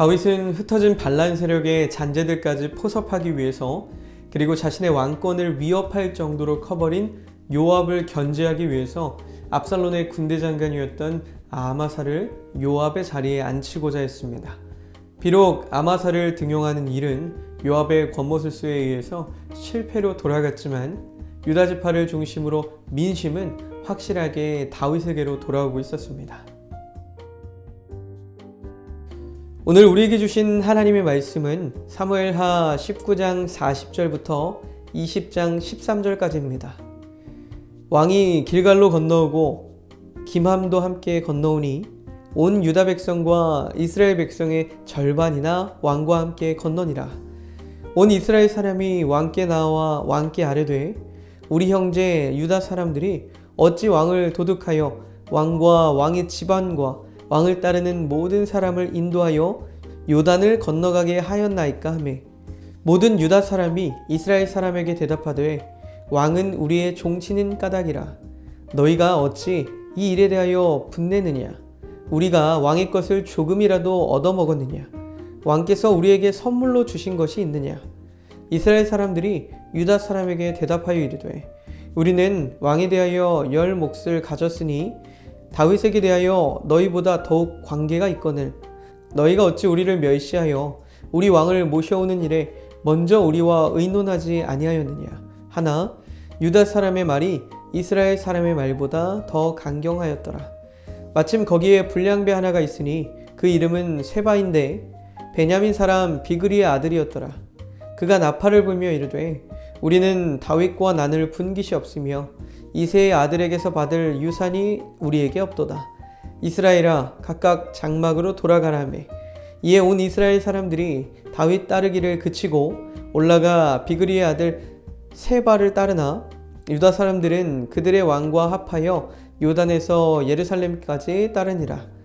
다윗은 흩어진 반란 세력의 잔재들까지 포섭하기 위해서 그리고 자신의 왕권을 위협할 정도로 커버린 요압을 견제하기 위해서 압살론의 군대 장관이었던 아마사를 요압의 자리에 앉히고자 했습니다. 비록 아마사를 등용하는 일은 요압의 권모술수에 의해서 실패로 돌아갔지만 유다 지파를 중심으로 민심은 확실하게 다윗에게로 돌아오고 있었습니다. 오늘 우리에게 주신 하나님의 말씀은 사무엘하 19장 40절부터 20장 13절까지입니다. 왕이 길갈로 건너오고 김함도 함께 건너오니 온 유다 백성과 이스라엘 백성의 절반이나 왕과 함께 건너니라. 온 이스라엘 사람이 왕께 나와 왕께 아뢰되 우리 형제 유다 사람들이 어찌 왕을 도둑하여 왕과 왕의 집안과 왕을 따르는 모든 사람을 인도하여 요단을 건너가게 하였나이까 하매 모든 유다 사람이 이스라엘 사람에게 대답하되 왕은 우리의 종치는 까닭이라. 너희가 어찌 이 일에 대하여 분내느냐? 우리가 왕의 것을 조금이라도 얻어먹었느냐? 왕께서 우리에게 선물로 주신 것이 있느냐? 이스라엘 사람들이 유다 사람에게 대답하여 이르되 우리는 왕에 대하여 열 몫을 가졌으니 다윗에게 대하여 너희보다 더욱 관계가 있거늘. 너희가 어찌 우리를 멸시하여 우리 왕을 모셔오는 일에 먼저 우리와 의논하지 아니하였느냐? 하나 유다 사람의 말이 이스라엘 사람의 말보다 더 강경하였더라. 마침 거기에 불량배 하나가 있으니 그 이름은 세바인데 베냐민 사람 비그리의 아들이었더라 그가 나팔을 불며 이르되 우리는 다윗과 나눌 분깃이 없으며 이세의 아들에게서 받을 유산이 우리에게 없도다. 이스라엘아 각각 장막으로 돌아가라며 이에 온 이스라엘 사람들이 다윗 따르기를 그치고 올라가 비그리의 아들 세바를 따르나 유다 사람들은 그들의 왕과 합하여 요단에서 예루살렘까지 따르니라.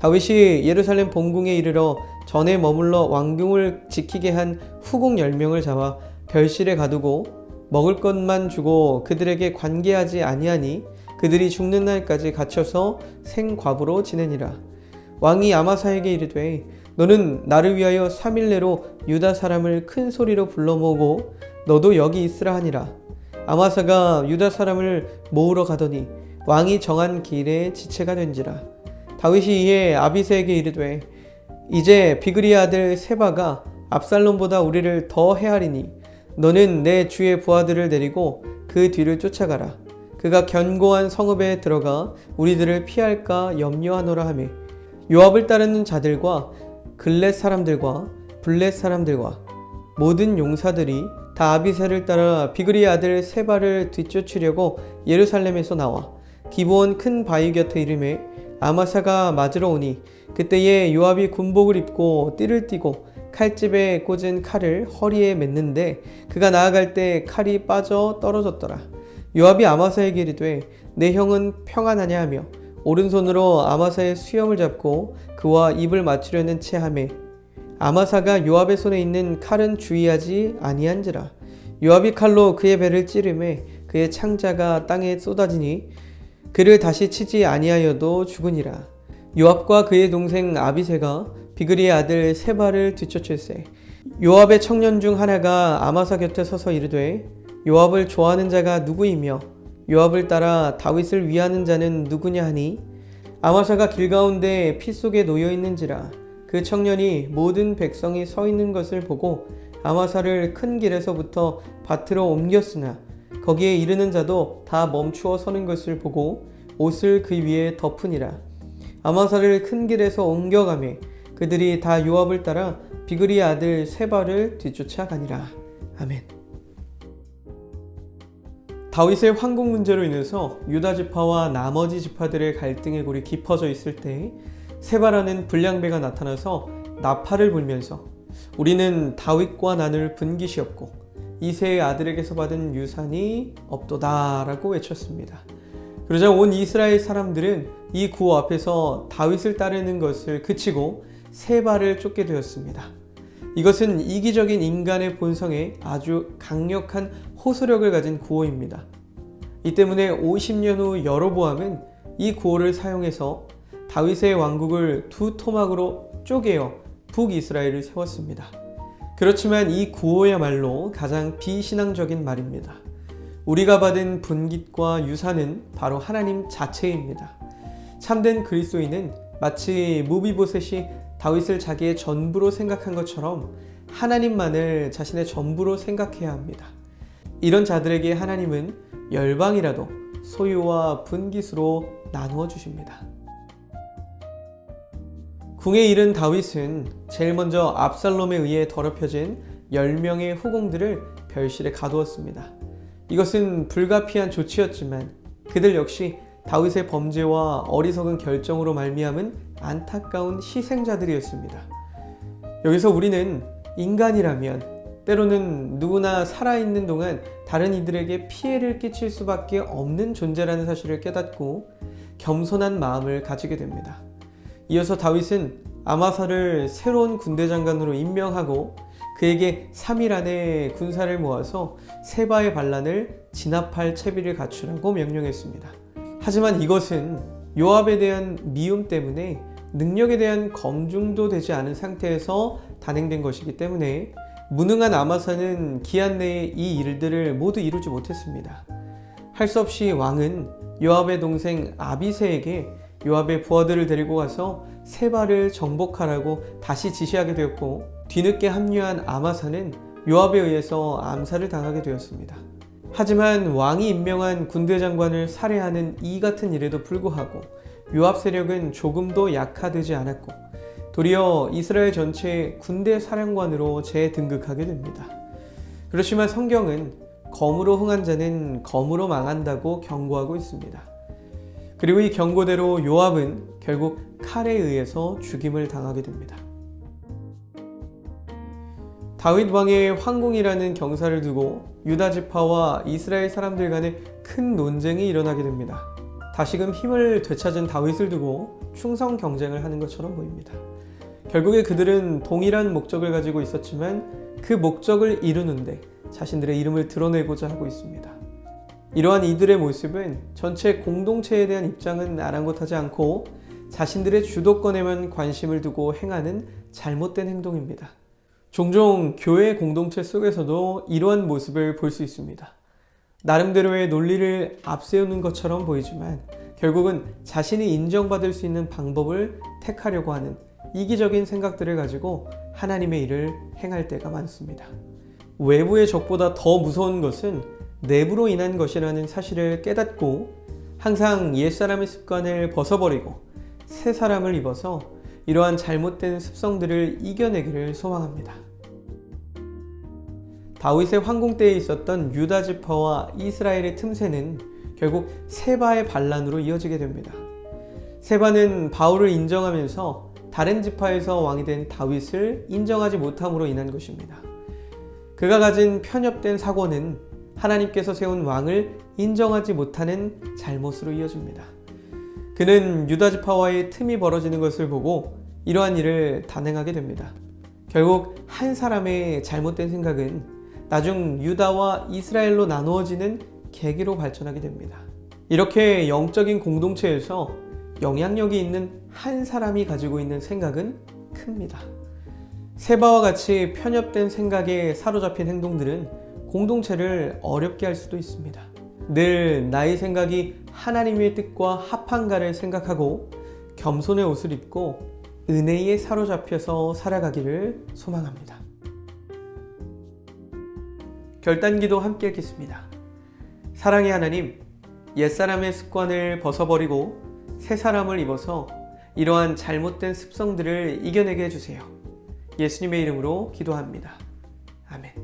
다윗이 예루살렘 본궁에 이르러 전에 머물러 왕궁을 지키게 한 후궁 10명을 잡아 별실에 가두고 먹을 것만 주고 그들에게 관계하지 아니하니 그들이 죽는 날까지 갇혀서 생과부로 지내니라. 왕이 아마사에게 이르되 너는 나를 위하여 3일 내로 유다 사람을 큰 소리로 불러 모으고 너도 여기 있으라 하니라. 아마사가 유다 사람을 모으러 가더니 왕이 정한 길에 지체가 된지라. 다윗이 이에 아비세에게 이르되 이제 비그리 아들 세바가 압살롬보다 우리를 더 헤아리니 너는 내 주의 부하들을 데리고 그 뒤를 쫓아가라. 그가 견고한 성읍에 들어가 우리들을 피할까 염려하노라 하며 요압을 따르는 자들과 글렛 사람들과 블렛 사람들과 모든 용사들이 다 아비세를 따라 비그리 아들 세바를 뒤쫓으려고 예루살렘에서 나와 기브온 큰 바위 곁에 이름에 아마사가 맞으러 오니 그때에 요압이 군복을 입고 띠를 띠고 칼집에 꽂은 칼을 허리에 맸는데 그가 나아갈 때 칼이 빠져 떨어졌더라. 요압이 아마사에게 이르되 내 형은 평안하냐 하며 오른손으로 아마사의 수염을 잡고 그와 입을 맞추려는 채 하매 아마사가 요압의 손에 있는 칼은 주의하지 아니한지라 요압이 칼로 그의 배를 찌르매 그의 창자가 땅에 쏟아지니 그를 다시 치지 아니하여도 죽으니라. 요압과 그의 동생 아비세가 비그리의 아들 세바를 뒤쫓을세. 요압의 청년 중 하나가 아마사 곁에 서서 이르되 요압을 좋아하는 자가 누구이며 요압을 따라 다윗을 위하는 자는 누구냐 하니? 아마사가 길 가운데 피 속에 놓여 있는지라. 그 청년이 모든 백성이 서 있는 것을 보고 아마사를 큰 길에서부터 밭으로 옮겼으나 거기에 이르는 자도 다 멈추어 서는 것을 보고 옷을 그 위에 덮으니라 아마사를 큰 길에서 옮겨가매 그들이 다 요압을 따라 비그리의 아들 세바를 뒤쫓아 가니라 아멘. 다윗의 황궁 문제로 인해서 유다 지파와 나머지 지파들의 갈등의 골이 깊어져 있을 때 세바라는 불량배가 나타나서 나팔을 불면서 우리는 다윗과 나눌 분깃이 없고 이세의 아들에게서 받은 유산이 없도다라고 외쳤습니다. 그러자 온 이스라엘 사람들은 이 구호 앞에서 다윗을 따르는 것을 그치고 세바를 쫓게 되었습니다. 이것은 이기적인 인간의 본성에 아주 강력한 호소력을 가진 구호입니다. 이 때문에 50년 후 여로보암은 이 구호를 사용해서 다윗의 왕국을 두 토막으로 쪼개어 북이스라엘을 세웠습니다. 그렇지만 이 구호야말로 가장 비신앙적인 말입니다. 우리가 받은 분깃과 유산은 바로 하나님 자체입니다. 참된 그리스도인은 마치 무비보셋이 다윗을 자기의 전부로 생각한 것처럼 하나님만을 자신의 전부로 생각해야 합니다. 이런 자들에게 하나님은 열방이라도 소유와 분깃으로 나누어 주십니다. 궁에 이른 다윗은 제일 먼저 압살롬에 의해 더럽혀진 10명의 후궁들을 별실에 가두었습니다. 이것은 불가피한 조치였지만 그들 역시 다윗의 범죄와 어리석은 결정으로 말미암은 안타까운 희생자들이었습니다. 여기서 우리는 인간이라면 때로는 누구나 살아있는 동안 다른 이들에게 피해를 끼칠 수밖에 없는 존재라는 사실을 깨닫고 겸손한 마음을 가지게 됩니다. 이어서 다윗은 아마사를 새로운 군대 장관으로 임명하고 그에게 3일 안에 군사를 모아서 세바의 반란을 진압할 채비를 갖추라고 명령했습니다. 하지만 이것은 요압에 대한 미움 때문에 능력에 대한 검증도 되지 않은 상태에서 단행된 것이기 때문에 무능한 아마사는 기한 내에 이 일들을 모두 이루지 못했습니다. 할 수 없이 왕은 요압의 동생 아비세에게 요압의 부하들을 데리고 가서 세바를 정복하라고 다시 지시하게 되었고 뒤늦게 합류한 아마사는 요압에 의해서 암살을 당하게 되었습니다. 하지만 왕이 임명한 군대 장관을 살해하는 이 같은 일에도 불구하고 요압 세력은 조금도 약화되지 않았고 도리어 이스라엘 전체의 군대 사령관으로 재등극하게 됩니다. 그렇지만 성경은 검으로 흥한 자는 검으로 망한다고 경고하고 있습니다. 그리고 이 경고대로 요압은 결국 칼에 의해서 죽임을 당하게 됩니다. 다윗 왕의 황궁이라는 경사를 두고 유다 지파와 이스라엘 사람들 간에 큰 논쟁이 일어나게 됩니다. 다시금 힘을 되찾은 다윗을 두고 충성 경쟁을 하는 것처럼 보입니다. 결국에 그들은 동일한 목적을 가지고 있었지만 그 목적을 이루는데 자신들의 이름을 드러내고자 하고 있습니다. 이러한 이들의 모습은 전체 공동체에 대한 입장은 아랑곳하지 않고 자신들의 주도권에만 관심을 두고 행하는 잘못된 행동입니다. 종종 교회 공동체 속에서도 이러한 모습을 볼 수 있습니다. 나름대로의 논리를 앞세우는 것처럼 보이지만 결국은 자신이 인정받을 수 있는 방법을 택하려고 하는 이기적인 생각들을 가지고 하나님의 일을 행할 때가 많습니다. 외부의 적보다 더 무서운 것은 내부로 인한 것이라는 사실을 깨닫고 항상 옛사람의 습관을 벗어버리고 새 사람을 입어서 이러한 잘못된 습성들을 이겨내기를 소망합니다. 다윗의 황궁 때에 있었던 유다 지파와 이스라엘의 틈새는 결국 세바의 반란으로 이어지게 됩니다. 세바는 바울을 인정하면서 다른 지파에서 왕이 된 다윗을 인정하지 못함으로 인한 것입니다. 그가 가진 편협된 사고는 하나님께서 세운 왕을 인정하지 못하는 잘못으로 이어집니다. 그는 유다 지파와의 틈이 벌어지는 것을 보고 이러한 일을 단행하게 됩니다. 결국 한 사람의 잘못된 생각은 나중 유다와 이스라엘로 나누어지는 계기로 발전하게 됩니다. 이렇게 영적인 공동체에서 영향력이 있는 한 사람이 가지고 있는 생각은 큽니다. 세바와 같이 편협된 생각에 사로잡힌 행동들은 공동체를 어렵게 할 수도 있습니다. 늘 나의 생각이 하나님의 뜻과 합한가를 생각하고 겸손의 옷을 입고 은혜에 사로잡혀서 살아가기를 소망합니다. 결단기도 함께 하겠습니다. 사랑의 하나님, 옛사람의 습관을 벗어버리고 새 사람을 입어서 이러한 잘못된 습성들을 이겨내게 해주세요. 예수님의 이름으로 기도합니다. 아멘.